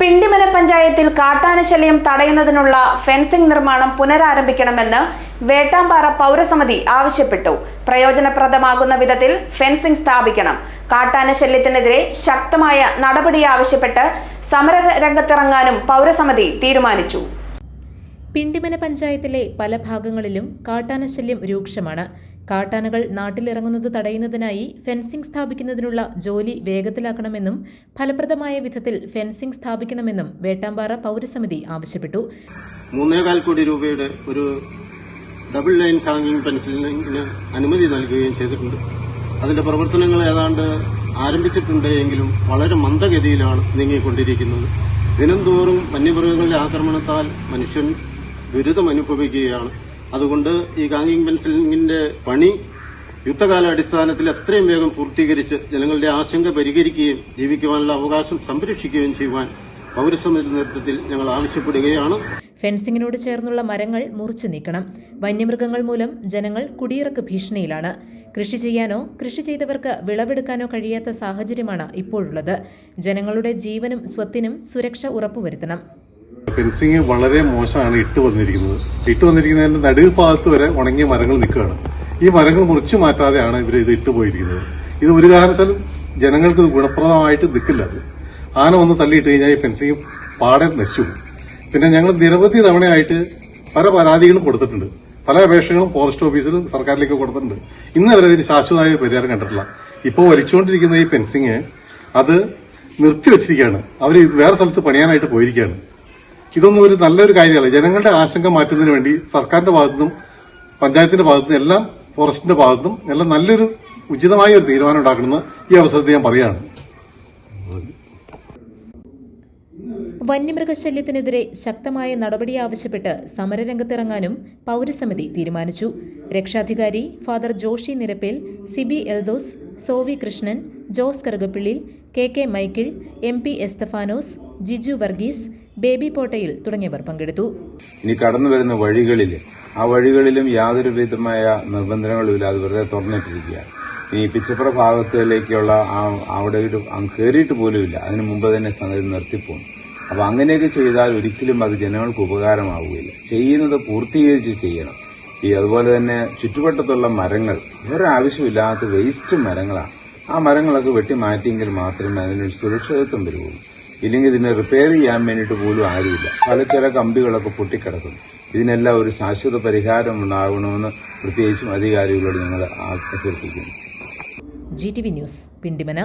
പിണ്ടിമന പഞ്ചായത്തിൽ കാട്ടാനശല്യം തടയുന്നതിനുള്ള ഫെൻസിംഗ് നിർമ്മാണം പുനരാരംഭിക്കണമെന്ന് വേട്ടാമ്പാറ പൗരസമിതി ആവശ്യപ്പെട്ടു. പ്രയോജനപ്രദമാകുന്ന വിധത്തിൽ ഫെൻസിംഗ് സ്ഥാപിക്കണം. കാട്ടാനശല്യത്തിനെതിരെ ശക്തമായ നടപടി ആവശ്യപ്പെട്ട് സമര രംഗത്തിറങ്ങാനും പൗരസമിതി തീരുമാനിച്ചു. പിണ്ടിമന പഞ്ചായത്തിലെ പല ഭാഗങ്ങളിലും കാട്ടാനശല്യം രൂക്ഷമാണ്. കാട്ടാനകൾ നാട്ടിലിറങ്ങുന്നത് തടയുന്നതിനായി ഫെൻസിംഗ് സ്ഥാപിക്കുന്നതിനുള്ള ജോലി വേഗത്തിലാക്കണമെന്നും ഫലപ്രദമായ വിധത്തിൽ ഫെൻസിംഗ് സ്ഥാപിക്കണമെന്നും വേട്ടാമ്പാറ പൗരസമിതി ആവശ്യപ്പെട്ടു. മൂന്നേകാൽ കോടി രൂപയുടെ ഒരു ഡബിൾ ലൈൻ ഹാങ്ങിങ് പെൻസിലിന് അനുമതി നൽകുകയും ചെയ്തിട്ടുണ്ട്. അതിന്റെ പ്രവർത്തനങ്ങൾ ഏതാണ്ട് ആരംഭിച്ചിട്ടുണ്ട് എങ്കിലും വളരെ മന്ദഗതിയിലാണ് നീങ്ങിക്കൊണ്ടിരിക്കുന്നത്. ദിനംതോറും വന്യമൃഗങ്ങളുടെ ആക്രമണത്താൽ മനുഷ്യൻ ദുരിതം അനുഭവിക്കുകയാണ് അതുകൊണ്ട് ഈ ഗാംഗിങ് പെൻസിലിങ്ങിന്റെ പണി യുദ്ധകാലാടിസ്ഥാനത്തിൽ എത്രയും വേഗം പൂർത്തീകരിച്ച് ജനങ്ങളുടെ ആശങ്ക പരിഹരിക്കുകയും ജീവിക്കുവാനുള്ള അവകാശം സംരക്ഷിക്കുകയും ചെയ്യുവാൻ പൗരസമിതി നേതൃത്വത്തിൽ ഞങ്ങൾ ആവശ്യപ്പെടുകയാണ്. ഫെൻസിങ്ങിനോട് ചേർന്നുള്ള മരങ്ങൾ മുറിച്ചു നീക്കണം. വന്യമൃഗങ്ങൾ മൂലം ജനങ്ങൾ കുടിയിറക്ക് ഭീഷണിയിലാണ്. കൃഷി ചെയ്യാനോ കൃഷി ചെയ്തവർക്ക് വിളവെടുക്കാനോ കഴിയാത്ത സാഹചര്യമാണ് ഇപ്പോഴുള്ളത്. ജനങ്ങളുടെ ജീവനും സ്വത്തിനും സുരക്ഷ ഉറപ്പുവരുത്തണം. ഫെൻസിങ് വളരെ മോശമാണ് ഇട്ട് വന്നിരിക്കുന്നത്. ഇട്ട് വന്നിരിക്കുന്നതിന്റെ നടുവ് ഭാഗത്ത് വരെ ഉണങ്ങിയ മരങ്ങൾ നിൽക്കുകയാണ്. ഈ മരങ്ങൾ മുറിച്ചു മാറ്റാതെയാണ് ഇവർ ഇത് ഇട്ട് പോയിരിക്കുന്നത്. ഇത് ഒരു കാരണവശാലും ജനങ്ങൾക്ക് ഇത് ഗുണപ്രദമായിട്ട് നിൽക്കില്ല. അത് ആന ഒന്ന് തള്ളിയിട്ട് കഴിഞ്ഞാൽ ഈ ഫെൻസിങ് പാടെ നശിച്ചു പിന്നെ ഞങ്ങൾ നിരവധി തവണയായിട്ട് പല പരാതികളും കൊടുത്തിട്ടുണ്ട്. പല അപേക്ഷകളും ഫോറസ്റ്റ് ഓഫീസിലും സർക്കാരിലേക്ക് കൊടുത്തിട്ടുണ്ട്. ഇന്ന് വരെ അതിന് ശാശ്വതമായ പരിഹാരം കണ്ടിട്ടില്ല. ഇപ്പോൾ വലിച്ചുകൊണ്ടിരിക്കുന്ന ഈ ഫെൻസിങ് അത് നിർത്തിവെച്ചിരിക്കുകയാണ്. അവർ വേറെ സ്ഥലത്ത് പണിയാനായിട്ട് പോയിരിക്കുകയാണ്. ഇതൊന്നും ഒരു നല്ലൊരു കാര്യമല്ല. ജനങ്ങളുടെ ആശങ്ക മാറ്റുന്നതിന് വേണ്ടി സർക്കാരിന്റെ ഭാഗത്തുനിന്നും പഞ്ചായത്തിന്റെ ഭാഗത്തുനിന്നും എല്ലാം ഫോറസ്റ്റിന്റെ ഭാഗത്തുനിന്നും എല്ലാം നല്ലൊരു ഉചിതമായ ഒരു തീരുമാനം ഉണ്ടാക്കണമെന്ന് ഈ അവസരത്തിൽ ഞാൻ പറയുകയാണ്. വന്യമൃഗശല്യത്തിനെതിരെ ശക്തമായ നടപടി ആവശ്യപ്പെട്ട് സമരരംഗത്തിറങ്ങാനും പൗരസമിതി തീരുമാനിച്ചു. രക്ഷാധികാരി Father Joshi Nirappel Sibi Eldhose Sovi Krishnan Jose Karukappillil K K Michael M P Esthapanos Jiju Varghese Baby Pottayil തുടങ്ങിയവർ പങ്കെടുത്തു. ഇനി കടന്നു വരുന്ന വഴികളിൽ ആ വഴികളിലും യാതൊരു വിധമായ നിർബന്ധനങ്ങളും ഇല്ലാതെ വെറുതെ തുറന്നിട്ടിരിക്കുകയാണ്. ഈ പിച്ചപ്പുറ ഭാഗത്തിലേക്കുള്ള ആ അവിടെ ഒരു കയറിയിട്ട് പോലുമില്ല അതിനു മുമ്പ് തന്നെ സംഗതി നിർത്തിപ്പോകും. അപ്പൊ അങ്ങനെയൊക്കെ ചെയ്താൽ ഒരിക്കലും അത് ജനങ്ങൾക്ക് ഉപകാരമാവുകയില്ല. ചെയ്യുന്നത് പൂർത്തീകരിച്ച് ചെയ്യണം. ഈ അതുപോലെ തന്നെ ചുറ്റുവട്ടത്തുള്ള മരങ്ങൾ ഒരാവശ്യമില്ലാത്ത വേസ്റ്റ് മരങ്ങളാണ്. ആ മരങ്ങളൊക്കെ വെട്ടി മാറ്റിയെങ്കിൽ മാത്രമേ അതിനൊരു സുരക്ഷിതത്വം വരുള്ളൂ ഇല്ലെങ്കിൽ ഇതിനെ റിപ്പയർ ചെയ്യാൻ വേണ്ടിയിട്ട് പോലും ആരുമില്ല. പല ചില കമ്പികളൊക്കെ പൊട്ടിക്കിടക്കുന്നു. ഇതിനെല്ലാം ഒരു ശാശ്വത പരിഹാരം ഉണ്ടാകണമെന്ന് പ്രത്യേകിച്ചും അധികാരികളോട് ഞങ്ങൾ അഭ്യർത്ഥിക്കുന്നു G T V news Pindimana.